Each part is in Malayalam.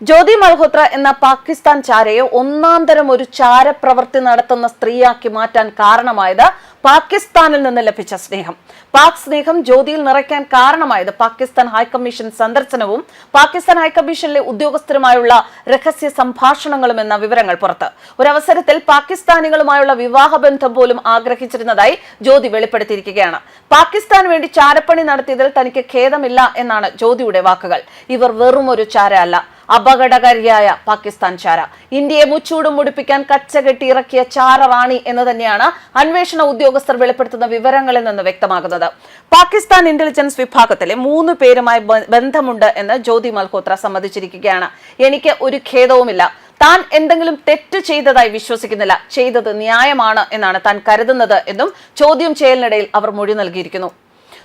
ജ്യോതി മൽഹോത്ര എന്ന പാകിസ്ഥാൻ ചാരയെ ഒന്നാം തരം ഒരു ചാരപ്രവൃത്തി നടത്തുന്ന സ്ത്രീയാക്കി മാറ്റാൻ കാരണമായത് പാകിസ്ഥാനിൽ നിന്ന് ലഭിച്ച സ്നേഹം. പാക് സ്നേഹം ജ്യോതിയിൽ നിറയ്ക്കാൻ കാരണമായത് പാകിസ്ഥാൻ ഹൈക്കമ്മീഷൻ സന്ദർശനവും പാകിസ്ഥാൻ ഹൈക്കമ്മീഷനിലെ ഉദ്യോഗസ്ഥരുമായുള്ള രഹസ്യ സംഭാഷണങ്ങളും എന്ന വിവരങ്ങൾ പുറത്ത്. ഒരവസരത്തിൽ പാകിസ്ഥാനികളുമായുള്ള വിവാഹബന്ധം പോലും ആഗ്രഹിച്ചിരുന്നതായി ജ്യോതി വെളിപ്പെടുത്തിയിരിക്കുകയാണ്. പാകിസ്ഥാൻ വേണ്ടി ചാരപ്പണി നടത്തിയതിൽ തനിക്ക് ഖേദമില്ല എന്നാണ് ജ്യോതിയുടെ വാക്കുകൾ. ഇവർ വെറും ഒരു ചാര അല്ല. അപകടകാരിയായ പാകിസ്ഥാൻ ചാര. ഇന്ത്യയെ മുച്ചൂടും മുടിപ്പിക്കാൻ കച്ചകെട്ടി ഇറക്കിയ ചാര റാണി എന്ന് തന്നെയാണ് അന്വേഷണ ഉദ്യോഗസ്ഥർ വെളിപ്പെടുത്തുന്ന വിവരങ്ങളിൽ നിന്ന് വ്യക്തമാകുന്നത്. പാകിസ്ഥാൻ ഇന്റലിജൻസ് വിഭാഗത്തിലെ മൂന്ന് പേരുമായി ബന്ധമുണ്ട് എന്ന് ജ്യോതി മൽഹോത്ര സമ്മതിച്ചിരിക്കുകയാണ്. എനിക്ക് ഒരു ഖേദവുമില്ല. താൻ എന്തെങ്കിലും തെറ്റ് ചെയ്തതായി വിശ്വസിക്കുന്നില്ല. ചെയ്തത് ന്യായമാണ് എന്നാണ് താൻ കരുതുന്നത് എന്നും ചോദ്യം ചെയ്യലിനിടയിൽ അവർ മൊഴി നൽകിയിരിക്കുന്നു.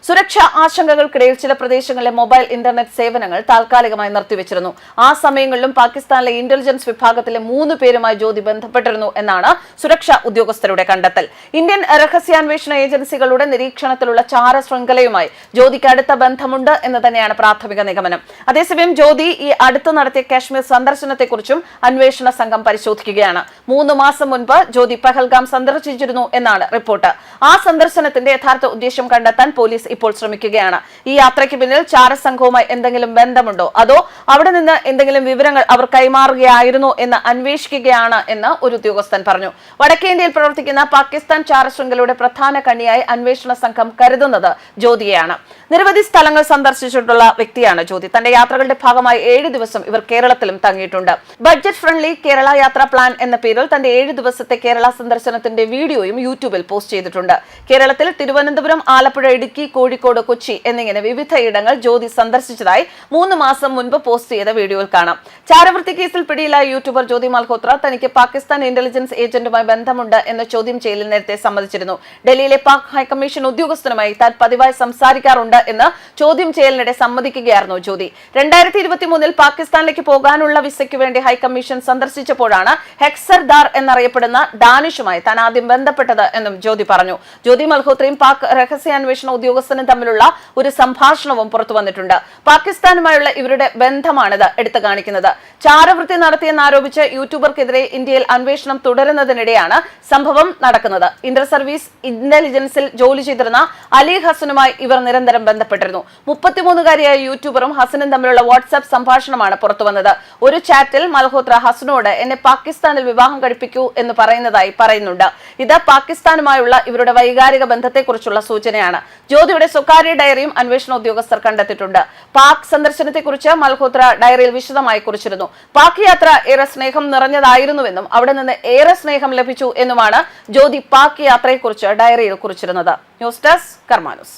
സുരക്ഷാ ആശങ്കകൾക്കിടയിൽ ചില പ്രദേശങ്ങളിലെ മൊബൈൽ ഇന്റർനെറ്റ് സേവനങ്ങൾ താൽക്കാലികമായി നിർത്തിവെച്ചിരുന്നു. ആ സമയങ്ങളിലും പാകിസ്ഥാനിലെ ഇന്റലിജൻസ് വിഭാഗത്തിലെ മൂന്ന് പേരുമായി ജ്യോതി ബന്ധപ്പെട്ടിരുന്നു എന്നാണ് സുരക്ഷാ ഉദ്യോഗസ്ഥരുടെ കണ്ടെത്തൽ. ഇന്ത്യൻ രഹസ്യാന്വേഷണ ഏജൻസികളുടെ നിരീക്ഷണത്തിലുള്ള ചാര ശൃംഖലയുമായി ജ്യോതിക്ക് അടുത്ത ബന്ധമുണ്ട് എന്ന് തന്നെയാണ് പ്രാഥമിക നിഗമനം. അതേസമയം ജ്യോതി ഈ അടുത്ത് നടത്തിയ കാശ്മീർ സന്ദർശനത്തെക്കുറിച്ചും അന്വേഷണ സംഘം പരിശോധിക്കുകയാണ്. മൂന്ന് മാസം മുൻപ് ജ്യോതി പഹൽഗാം സന്ദർശിച്ചിരുന്നു എന്നാണ് റിപ്പോർട്ട്. ആ സന്ദർശനത്തിന്റെ യഥാർത്ഥ ഉദ്ദേശം കണ്ടെത്താൻ പോലീസ് ഇപ്പോൾ ശ്രമിക്കുകയാണ്. ഈ യാത്രയ്ക്ക് പിന്നിൽ ചാരസംഘവുമായി എന്തെങ്കിലും ബന്ധമുണ്ടോ? അതോ അവിടെ നിന്ന് എന്തെങ്കിലും വിവരങ്ങൾ അവർ കൈമാറുകയായിരുന്നോ എന്ന് അന്വേഷിക്കുകയാണ് എന്ന് ഒരു ഉദ്യോഗസ്ഥൻ പറഞ്ഞു. വടക്കേന്ത്യയിൽ പ്രവർത്തിക്കുന്ന പാകിസ്ഥാൻ ചാരശൃംഖലയുടെ പ്രധാന കണ്ണിയായി അന്വേഷണ സംഘം കരുതുന്നത് ജ്യോതിയെയാണ്. നിരവധി സ്ഥലങ്ങൾ സന്ദർശിച്ചിട്ടുള്ള വ്യക്തിയാണ് ജ്യോതി. തന്റെ യാത്രകളുടെ ഭാഗമായി ഏഴ് ദിവസം ഇവർ കേരളത്തിലും തങ്ങിയിട്ടുണ്ട്. ബഡ്ജറ്റ് ഫ്രണ്ട്ലി കേരള യാത്രാ പ്ലാൻ എന്ന പേരിൽ തന്റെ ഏഴ് ദിവസത്തെ കേരള സന്ദർശനത്തിന്റെ വീഡിയോയും യൂട്യൂബിൽ പോസ്റ്റ് ചെയ്തിട്ടുണ്ട്. കേരളത്തിൽ തിരുവനന്തപുരം ആലപ്പുഴ ഇടുക്കി കോഴിക്കോട് കൊച്ചി എന്നിങ്ങനെ വിവിധ ഇടങ്ങൾ ജ്യോതി സന്ദർശിച്ചതായി മൂന്ന് മാസം മുൻപ് പോസ്റ്റ് ചെയ്ത വീഡിയോയിൽ കാണാം. ചാരവൃത്തി കേസിൽ പിടിയിലായ യൂട്യൂബർ ജ്യോതി മൽഹോത്ര തനിക്ക് പാകിസ്ഥാൻ ഇന്റലിജൻസ് ഏജന്റുമായി ബന്ധമുണ്ട് എന്ന ചോദ്യം ചെയ്യലിൽ നേരത്തെ സമ്മതിച്ചിരുന്നു. ഡൽഹിയിലെ പാക് ഹൈക്കമ്മീഷൻ ഉദ്യോഗസ്ഥനുമായി താൻ പതിവായി സംസാരിക്കാറുണ്ട് എന്ന് ചോദ്യം ചെയ്യലിനിടെ സമ്മതിക്കുകയായിരുന്നു ജ്യോതി. രണ്ടായിരത്തി ഇരുപത്തി മൂന്നിൽ പാകിസ്ഥാനിലേക്ക് പോകാനുള്ള വിസയ്ക്ക് വേണ്ടി ഹൈക്കമ്മീഷൻ സന്ദർശിച്ചപ്പോഴാണ് ഹെക്സർദാർ എന്നറിയപ്പെടുന്ന ഡാനിഷുമായി താൻ ആദ്യം ബന്ധപ്പെട്ടത് എന്നും ജ്യോതി പറഞ്ഞു. ജ്യോതി മൽഹോത്രയും പാക് രഹസ്യാന്വേഷണ ഉദ്യോഗസ്ഥനും തമ്മിലുള്ള ഒരു സംഭാഷണവും പുറത്തു വന്നിട്ടുണ്ട്. പാകിസ്ഥാനുമായുള്ള ഇവരുടെ ബന്ധമാണിത് എടുത്തു കാണിക്കുന്നത്. ചാരവൃത്തി നടത്തിയെന്നാരോപിച്ച് യൂട്യൂബർക്കെതിരെ ഇന്ത്യയിൽ അന്വേഷണം തുടരുന്നതിനിടെയാണ് സംഭവം നടക്കുന്നത്. ഇന്റർ സർവീസ് ഇന്റലിജൻസിൽ ജോലി ചെയ്തിരുന്ന അലി ഹസനുമായി ഇവർ നിരന്തരം ബന്ധപ്പെട്ടിരുന്നു. മുപ്പത്തിമൂന്നുകാരിയായ യൂട്യൂബറും ഹസനും തമ്മിലുള്ള വാട്സ്ആപ്പ് സംഭാഷണമാണ് പുറത്തു വന്നത്. ഒരു ചാറ്റിൽ മൽഹോത്ര ഹസനോട് എന്നെ പാകിസ്ഥാനിൽ വിവാഹം കഴിപ്പിക്കൂ എന്ന് പറയുന്നതായി പറയുന്നുണ്ട്. ഇത് പാകിസ്ഥാനുമായുള്ള ഇവരുടെ വൈകാരിക ബന്ധത്തെക്കുറിച്ചുള്ള സൂചനയാണ്. ജ്യോതിയുടെ സ്വകാര്യ ഡയറിയും അന്വേഷണ ഉദ്യോഗസ്ഥർ കണ്ടെത്തിയിട്ടുണ്ട്. പാക് സന്ദർശനത്തെക്കുറിച്ച് മൽഹോത്ര ഡയറിയിൽ വിശദമായി കുറിച്ചിരുന്നു. പാക് യാത്ര ഏറെ സ്നേഹം നിറഞ്ഞതായിരുന്നുവെന്നും അവിടെ നിന്ന് ഏറെ സ്നേഹം ലഭിച്ചു എന്നുമാണ് ജ്യോതി പാക് യാത്രയെക്കുറിച്ച് ഡയറിയിൽ കുറിച്ചിരുന്നത്. News desk കർമാനുസ്.